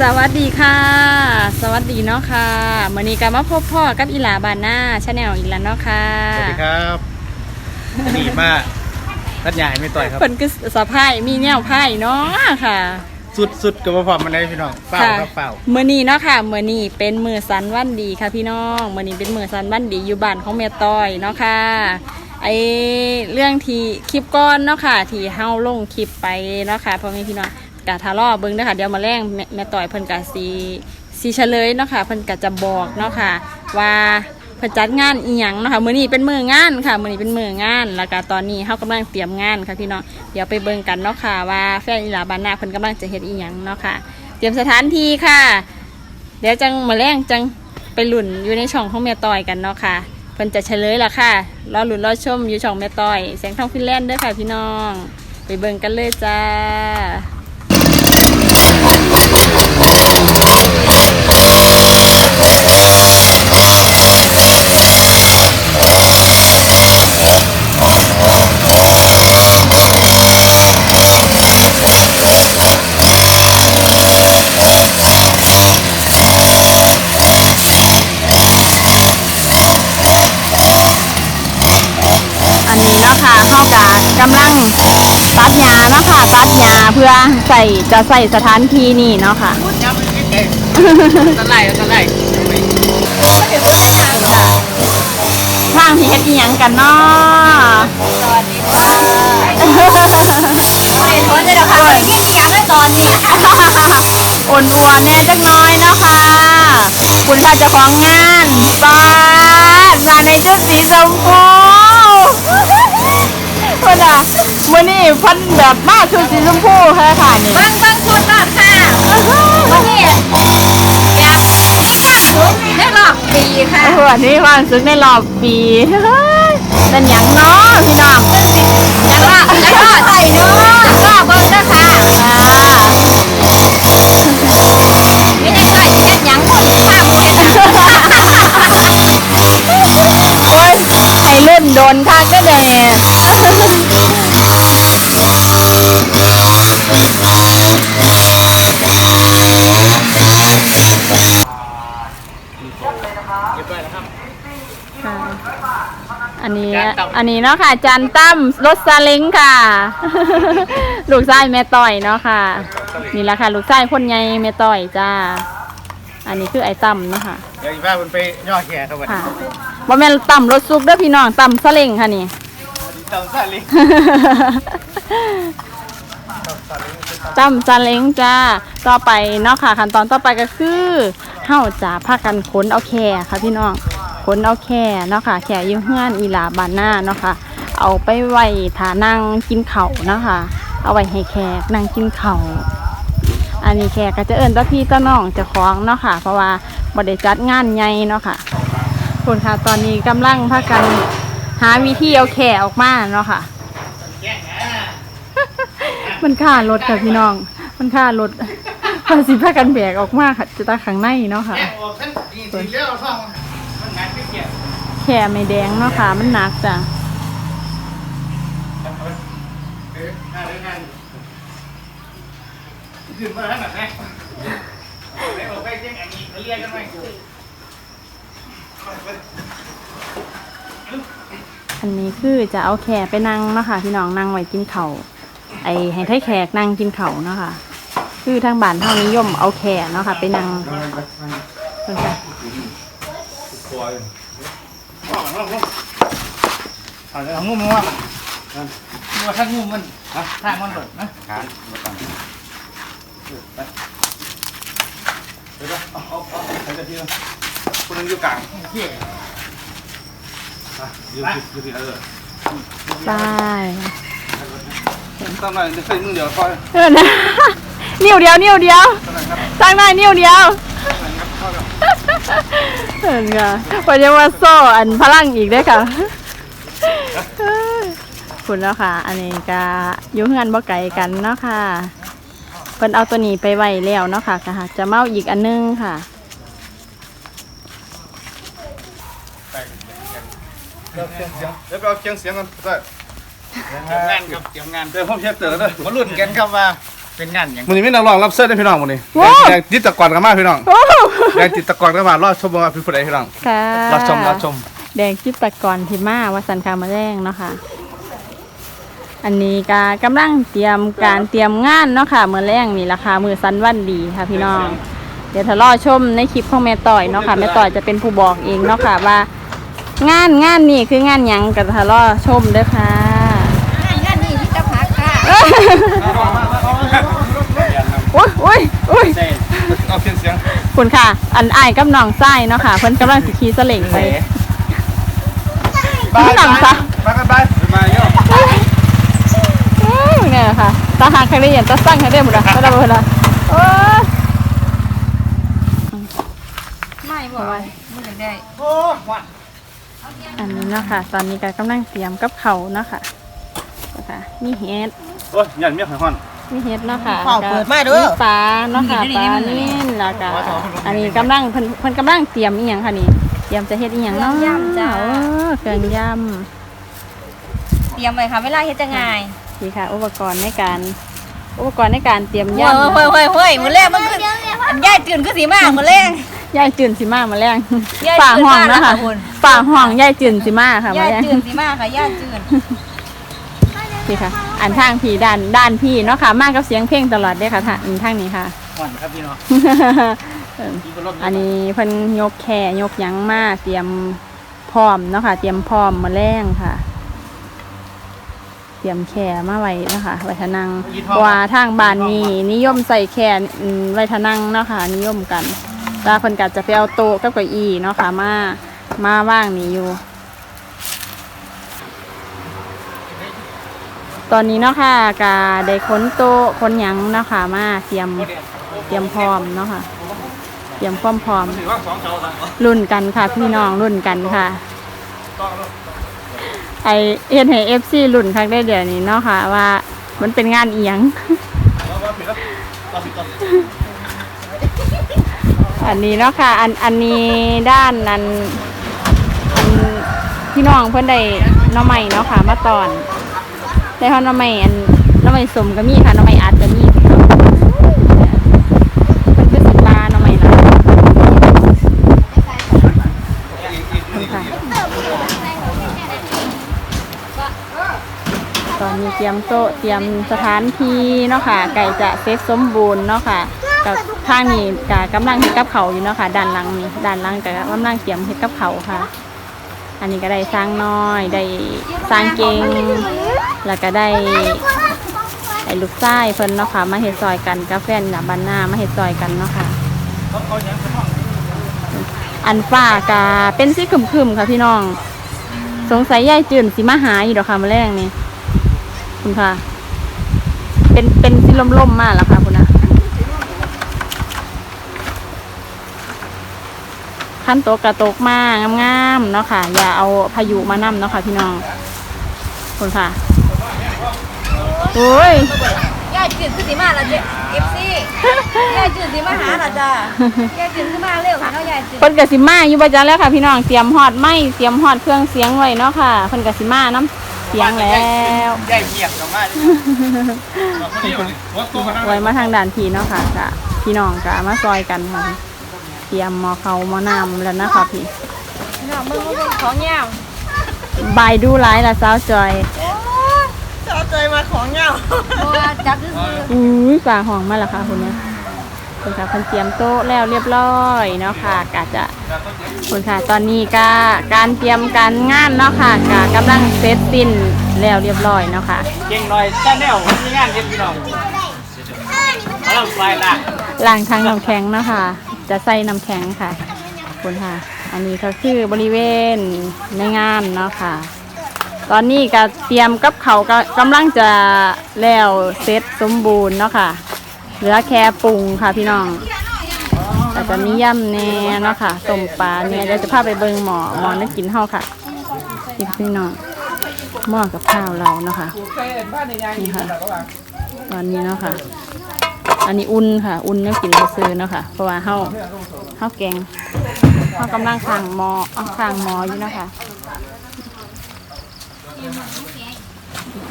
สวัสดีค่ะ สวัสดีเนาะค่ะมื่อนี้ก็มาพบพ่อกับอีหลาบานหน้าชาแนลอีกแล้วเนาะค่ะสวัสดีครับดีมากรัดใหญ่ไม่ต่อยครับเพิ่นก็สะพายมีแนวพายเนาะค่ะ สุดสุดกับพอมันได้พี่น้องเฝ้าค่ะครับเฝ้ามื่อนี้เนาะค่ะมื่อนี้เป็นมือสันวันดีค่ะพี่น้องมื่อนี้เป็นมือสันวันดีอยู่บ้านของแม่ต้อยเนาะค่ะไอเรื่องที่คลิปก้อนเนาะค่ะ ที่เฮาลงคลิปไปเนาะค่ะพ่อแม่พี่น้อง กะทะเลาะเบิ่งเด้อค่ะเดี๋ยวมาแรงแม่แม่อยเพิ่นกะสีสีเฉลยเนาะค่ะเพิ่นกะจะบอกเนาะค่ะว่าเพิ่นจัดงานอีหยังเนาะค่ะมื้อนี้เป็นมื้องานค่ะมื้อนี้เป็นมื้องาน แล้วก็ตอนนี้เฮากำลังเตรียมงานค่ะพี่น้องเดี๋ยวไปเบิ่งกันเนาะค่ะว่าแฟนอีหลาบานนาเพิ่นกำลังจะเฮ็ดอีหยังเนาะค่ะ เตรียมสถานที่ค่ะ เดี๋ยวจังมาแรงจังไปหลุ่นอยู่ในช่องของแม่ต้อยกันเนาะค่ะเพิ่นจะเฉลยละค่ะรอหลุ่นรอชมอยู่ช่องแม่ต้อยแสงทองฟินแลนด์เด้อค่ะพี่น้อง ไปเบิ่งกันเลยจ้า อันนี้เนาะค่ะเข้ากากำลังตัดหญ้าเนาะค่ะตัดหญ้าเพื่ อใส่จะใส่สถานที่นี่เนาะค่ะ ย้ำนิดเองตะไลตะไลทางที่เฮ็ดอีหยังกันเนาะสวัสดีค่ะไม่ทนเลยหรอกค่ะไม่มีอย่างเลยตอนนี้อ่อนอัวแน่จักหน้อยเนาะค่ะ คุณค่ะเจ้าของงานปาดมาในชุดสีชมพูคนอะ มื่อนี้เพันแบบมาชุดสีชมพูค่ะค่ะนี่บางบางชุดก็ค่ะวันนี้อยากชุดได้รอบปีค่ะโอ้โหอันนี้ความสุขในรอบปีเฮ้ยเป็นหยังเนาะพี่น้องแล้วก็แล้วก็ใส่เนาะแล้วก็เบอร์นะคะอ่ ค่ะ อันนี้จานตั้มอันนี้เนาะค่ะจานตั้มรถซาเล้งค่ะ ลูกชายแม่ต่อยเนาะค่ะ นี่แหละค่ะ ลูกชายคนใหญ่แม่ต่อยจ้า อันนี้คือไอ้ตั้มเนาะค่ะเดี๋ยวอีป้ามันไปย่อแขกครับวันค่ะนี้ว่าแม่นตั้มรถซุกเด้อพี่น้องตั้มซาเล้งค่ะนี่เต่าซาลิตั้มซาเล้งจ้า ต่อไปเนาะค่ะขั้นตอนต่อไปก็คือเฮาจะพากันขนเอาแค่ค่ะพี่น้องข นเอาแค่เนาะค่ะแค่ยืมเฮือนอีหลาบานหน้าเนาะค่ะ เอาไปไว้ถานั่งกินเขาเนาะค่ะเอาไว้ให้แขกนั่งกินเขาอันนี้แขกก็จะเอิ้นตาพี่ตาน้องจะคล้องเนาะค่ะ เพราะว่าบ่ได้จัดงานใหญ่เนาะค่ะคนค่ะตอนนี้กำลังพากันหาวิธีเอาแขกออกมาเนาะค่ะ มันค่ารถค่ะพี่น้อง มันค่ารถภาษีพากันแบกออกมาค่ะจะตาข้างในเนาะค่ะ ค่ไม่แดงเนาะค่ะ มันหนักจ้ะอันนี้คือจะเอาแขกไปนั่งเนาะค่ะพี่น้องนั่งไว้กินเขาวไอให้ไทยแขกนั่งกินเข่าเนาะค่ะ คือทางบ้านเท่านิยมเอาแขกเนาะค่ะ ไปนั่งเพิ่นค่ะ วเลยว่ามันว่ามันเอาเลยเอางุ้มว่ามันว่าถ้างุ้มมันฮะถ้ามันเปิดนะขามาตั้งไปเดี๋ยวเอาเอาเอาใส่กระเทียมคนนึงอยู่กลางเที่ยอะยู่ที่อยู่ที่เออไปต้งหน่อยใส่มือเดียวค่อยเออนะนิ้วเดียวนิ้วเดียวต้งหน่อยครับตั้งได้นิ้วเดียว เห็นค่ะพอจะมาโซ่อันพลังอีกได้อค่ะคุณแล้วค่ะ อันนี้ก็อยุ่งงานบ่ไก่กันเนาะค่ะเพิ่นเอาตัวนี้ไปไว้แล้วเนาะค่ะก็หากจะเมาอีกอันนึงค่ะเดี๋ยวเดี๋ยวไปเอาเคียงเสียงกันได้เตรียมงานครับเตรียมงานเดี๋ยวผมเช็ดเต๋อเลยมาลุ้นกันครับว่า เป็นงานอย่าง มันนี้ไม่นักร้องรับเสื้อได้พี่น้องมันนี้ว้าวแดงจิตตะกอนกันมากพี่น้องโอ้แดงจิตตะกอนกันมารอดชมว่าพี่ผู้ใดพี่น้องค่ะรับชมรับชมแดงจิตตะกอนพิมาวัสันคามาแรงเนาะค่ะ อันนี้ก็กำลังเตรียมการเตรียมงานเนาะค่ะมือแรงนี่ราคามือสันวันดีค่ะพี่น้อง เดี๋ยวถ้ารอชมในคลิปของแม่ต่อยเนาะค่ะแม่ต่อยจะเป็นผู้บอกเองเนาะค่ะว่า งานงานนี่คืองานหยังกับถ้ารอชมเด้อค่ะ งานนี้พี่จะพักค่ะอุ้ย อุ้ยอุ้ย เอาเสียงเสียงคุณค่ะ อันอายกับน้องไส้เนาะค่ะ เพิ่นกำลังสิขี่สเสล่งไปไปพี่หลังซะไปกันไปไปเยอะเอ้ยเนี่ยค่ะตาหางใครได้เห็นตาสั่งใครได้หมดอะก็ได้หมดอะโอ้ยไม่บอกว่าไม่ได้ โอ้หวานอันนี้เนาะค่ะ ตอนนี้ก็กำลังเตรียมกับเขาวเนาะค่ะนะคะมีเห็ดโอ้ยยันเมียหอยห่อน มีเห็ดเนาะค่ะข้าวเปิดมาเด้อปลาเนาะค่ะปลานิ่นแล้วก็อันนี้กำลังเพิ่นเพิ่นกำลังเตรียมอีหยังค่ะนี่เตรียมจะเฮ็ดอีหยังเนาะเออเครื่องยเตรียมไว้ค่ะเวลาเฮ็ดจะง่ายำนี่ค่ะ อุปกรณ์ในการอุปกรณ์ในการเตรียมเฮ้ยยำเฮ้ยเฮ้ยเฮ้ยมื้อแรกมันคืออันย่ายตื่นคือสีมากมื้อแรกยายจืนสิมามาแรงยายป่าจืนห้องมาแล้วนะคะค่ะคุณป่าห้องยายจืนสิมาค่ะมาย่ายแรงตื่นสีมากค่ะย่ายตื่น นี่ค่ะ อันทางพี่ด้านด้านพี่เนาะค่ะ มากกับเสียงเพลงตลอดเด้อค่ะทางทางนี้ค่ะ หวานครับพี่น้องเอออันนี้เพิ่นยกแค่ยกหยังมาเตรียมพร้อมเนาะค่ะ เตรียมพร้อมมาแรงค่ะ เตรียมแค่มาไว้เนาะคะไว้ทานังเพราะว่าทางบ้านนี้นิยมใส่แค่อืมไว้ทานังเนาะค่ะ นิยมกันแตาเพิ่นก็จะไปเอาโต๊ะกับเก้าอี้เนาะค่ะ มามาว่างนี่อยู่ ตอนนี้เนาะค่ะกาได้ค้นโต๊ะค้นหยังเนาะค่ะมาเตรียมเตรียมพร้อมเนาะค่ะเตรียมความพร้อมถือว่าสองเสาครับรุ่นกันค่ะ พี่น้องรุ่นกันค่ะ ไอเอ็นให้เอฟซีรุ่นครั้งได้เดี๋ยวนี้เนาะค่ะ ว่ามันเป็นงานเอียงอันนี้เนาะค่ะ อันอันนี้ด้านนั้นพี่น้องเพื่อนได้น้อใหม่เนาะค่ะ มาตอน ได้เขาหน้อใหม่อันหน้อใหม่สมก็มีค่ะหน้อใหม่อัดก็มีเพิ่นก็สิปลาหน้อใหม่นะค่ะตอนนี้เตรียมโต๊ะเตรียมสถานที่เนาะค่ะ ไก่จะเซ็ตสมบูรณ์เนาะค่ะกับทางนี้กะกำลังเฮ็ดกับเขาอยู่เนาะค่ะด้านหลังนี่ด้านหลังกะกำลังเตรียมเฮ็ดกับเขาค่ะ อันนี้ก็ได้สร้างน้อย ได้สร้างเก่งแล้วก็ได้ไอ้ลูกไส้เพิ่นเนาะค่ะ มาเฮ็ดซอยกันกาแฟนน่ะบ้านหน้ามาเฮ็ดซอยกันเนาะค่ะ อันฟ้ากาเป็นสีครึมๆค่ะพี่น้อง สงสัยยายจืนสิมาหาอยู่ดอกค่ะมื้อแรงนี่คุณค่ะ เป็นเป็นสีล่มๆมากแล้วค่ะคุณนะ ขั้นโตกกระตกมากงามๆเนาะค่ะ อย่าเอาพายุมานำเนาะค่ะพี่น้องคุณค่ะโอ้ยย่ายตื่นคือสีมากแล้วเจ๊ FC ย่ายตื่นสีมาหาล่ะจ้ะย่ายตื่นขึ้นมาเร็วค่ะเนาะย่ายตื่นเพิ่นกสิมาอยู่ประจำแล้วค่ะพี่น้องเตรียมฮอดไม้เตรียมฮอดเครื่องเสียงไว้เนาะค่ะเพิ่นกสิมาน้ำเสียงแล้วย่ายเงียบกลับมาเลยไว้มาทางด่านพี่เนาะค่ะกะพี่น้องกะมาซอยกันค่ะ เตรียมหมอเขาหมอน้ำแล้วนะคะพี่เนาะมึงมึงของยาวบายดูร้ายละสาวจอยชอบใจมาของเงาเพราะว่าจับคืออุ้ยฝ่าห้องมาแล้วค่ะคุณเนี่ยคุณค่ะเพิ่นเตรียมโต๊ะแล้วเรียบร้อยเนาะค่ะกะจะคุณค่ะตอนนี้ก็การเตรียมการงานเนาะค่ะกะกำลังเซตสิ้นแล้วเรียบร้อยเนาะค่ะเก่งหน่อยชาแนลมีงานเย็นพี่น้องเอาลำไฟล่ะล้างทางน้ำแข็งเนาะค่ะ จะใส่น้ำแข็งค่ะคุณค่ะ อันนี้ก็คือบริเวณในงานเนาะค่ะ ตอนนี้ก็เตรียมกับเขาก็กำลังจะแล้วเสร็จสมบูรณ์เนาะค่ะ เหลือแค่ปรุงค่ะพี่น้องแต่จะมีย่ำแน่เนาะค่ะต้มปลาเนี่ยเดี๋ยวจะพาไปเบิงหมอหมอนักกินเฮาค่ะนี่ค่ะพี่น้องหม้อกับข้าวเราเนาะค่ะนี่ค่ะ ตอนนี้เนาะค่ะ อันนี้อุ่นค่ะ อุ่นเนี่ยกินซื้อเนาะค่ะ เพราะว่าเฮาเฮาแกงเฮากำลังข้างหมออข้างหมออยู่เนาะคะนี่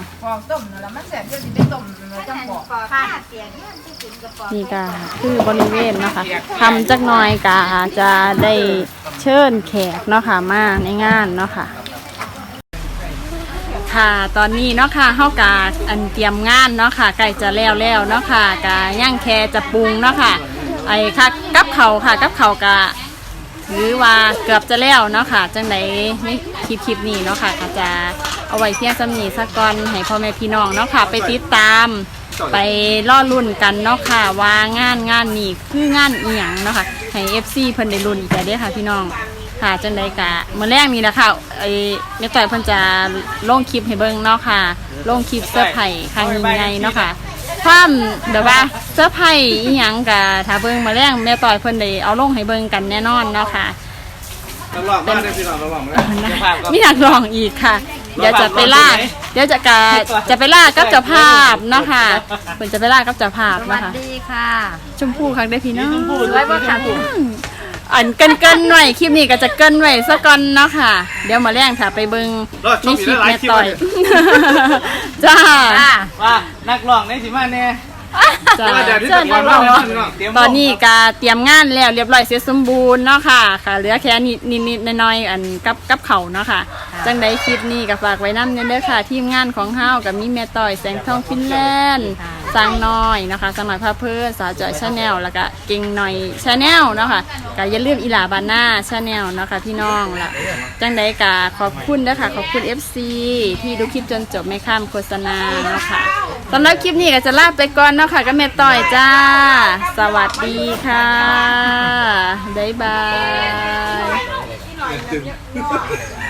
ะฟอต้มนั่นแหละมันแสบเดี๋ยวสิไปต้มมันจังบอกผ้าเปียกเนี่ยจะกินกระป๋องนี่ก็คือบริเวณนะคะทำจักน่อยก็จะได้เชิญแขกเนาะค่ะมาในงานเนาะค่ะ ค่ะตอนนี้เนาะค่ะเฮากาอันเตรียมงานเนาะค่ะใกล้จะแล้วแล้วเนาะค่ะกาย่างแคจะปรุงเนาะค่ะไอ้ค่ะกับเขาค่ะกับเขากะถือว่าเกือบจะแล้วเนาะค่ะจังไดในคลิปคลิปนี้เนาะค่ะก็จะเอาไว้เพียงสำนีสักก่อนให้พ่อแม่พี่น้องเนาะค่ะไปติดตามไปล่อรุ่นกันเนาะค่ะว่างานงานนี้คืองานอีหยังเนาะค่ะให้ FC เพิ่นได้รุ่นอีกแล้วเด้อค่ะพี่น้อง ค่ะจังไดกะมื้อแรกนี้นะคะไอ้แม่ต่อยเพิ่นจะลงคลิปให้เบิ่งเนาะค่ะลงคลิปเสื้อร์ไผ่ครั้งยิ่งใหญ่เนาะค่ะความแบบว่าเสื้อร์ไผ่อีหยังกะถ้าเบิ่งมื้อแรกแม่ต่อยเพิ่นได้เอาลงให้เบิ่งกันแน่นอนเนาะค่ะเราลองมาได้พี่น้องเราลองมาได้มีนักร้องอีกค่ะ เดี๋ยวจะไปล่าเดี๋ยวจะกะจะไปล่ากับเจ้าภาพเนาะค่ะเพิ่นจะไปล่ากับเจ้าภาพสวัเนาะสค่ะดีค่ะ ชมพู่ครั้งได้พี่น้องสวยบ่ค่ะพี่ อันเกินเกินๆหน่อยคลิปนี้ก็จะเกินไว้ซะก่อนเนาะค่ะ เดี๋ยวมาแรงค่ะไปเบิ่งในคลิปแม่ต่อยจ้าค่ะ ว่านักร้องในสิมาแน่จ้าเดี๋ยวที่เชิตะญกอนันกมาร้องเลยเนาะพี่น้องเตรียมตอนนี้ก็เตรียมงานแล้วเรียบร้อยเสร็จสมบูรณ์เนาะค่ะ ค่ะเหลือแค่นิดนิดๆหน้อยๆอันกับกับเขาเนาะค่ะจังใดคลิปนี้ก็ฝากไว้น้ำเด้อค่ะ ทีมงานของเฮากับมีแม่ต่อยแสงทองฟินแลนด์ สร้างน้อยนะคะสมัยพาเพื่อนสาวจอยชาแนลแล้วก็เก่งหน่อยชาแนลเนาะค่ะก็อย่าลืมอีหลาบาน่าชาแนลเนาะค่ะพี่น้องละจังใดก็ขอบคุณเด้อค่ะขอบคุณ FC ที่ดูคลิปจนจบไม่ข้ามโฆษณาเนาะค่ะสำหรับคลิปนี้ก็จะลาไปก่อนเนาะค่ะก็แม่ต่อยจ้า สวัสดีค่ะบ๊ายบาย